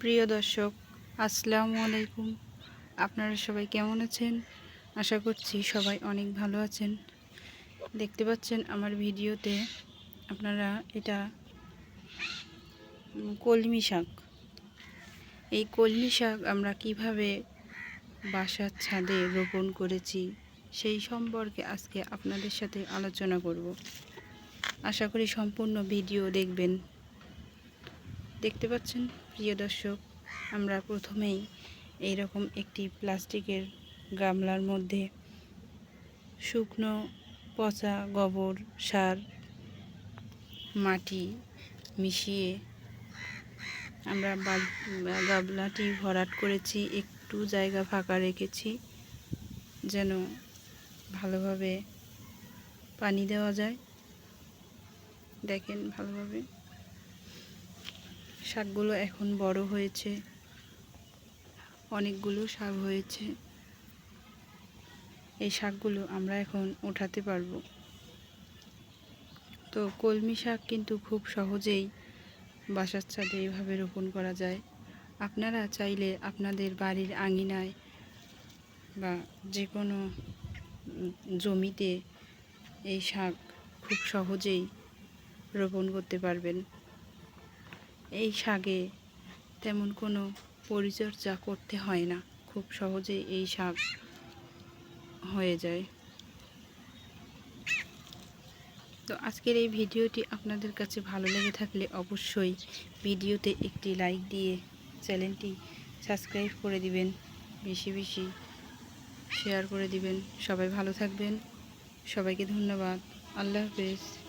প্রিয় দর্শক, আসসালামু আলাইকুম। আপনারা সবাই কেমন আছেন? আশা করছি সবাই অনেক ভালো আছেন। দেখতে পাচ্ছেন আমার ভিডিওতে আপনারা এটা কলমি শাক। এই কলমি শাক আমরা কীভাবে বাসার ছাদে রোপণ করেছি সেই সম্পর্কে আজকে আপনাদের সাথে আলোচনা করব। আশা করি সম্পূর্ণ ভিডিও দেখবেন। দেখতে পাচ্ছেন, প্রিয় দর্শক, আমরা প্রথমেই এই রকম একটি প্লাস্টিকের গামলার মধ্যে শুকনো পচা গোবর, সার, মাটি মিশিয়ে আমরা গামলাটি ভরাট করেছি, একটু জায়গা ফাঁকা রেখেছি, যেন ভালোভাবে পানি দেওয়া যায়। দেখেন ভালোভাবে। শাকগুলো এখন বড় হয়েছে। অনেকগুলো শাক হয়েছে। এই শাকগুলো আমরা এখন উঠাতে পারব। তো কলমি শাক কিন্তু খুব সহজেই বাসার ছাদে এইভাবে রোপণ করা যায়। আপনারা চাইলে আপনাদের বাড়ির আঙিনায় বা যে কোনো জমিতে এই শাক খুব সহজেই রোপণ করতে পারবেন। এই শাকে তেমন কোনো পরিচর্যা করতে হয় না। খুব সহজেই এই শাক হয়ে যায়। তো আজকের এই ভিডিওটি আপনাদের কাছে ভালো লেগে থাকলে অবশ্যই ভিডিওতে একটি লাইক দিয়ে চ্যানেলটি সাবস্ক্রাইব করে দিবেন, বেশি বেশি শেয়ার করে দিবেন। সবাই ভালো থাকবেন। সবাইকে ধন্যবাদ। আল্লাহ হাফেজ।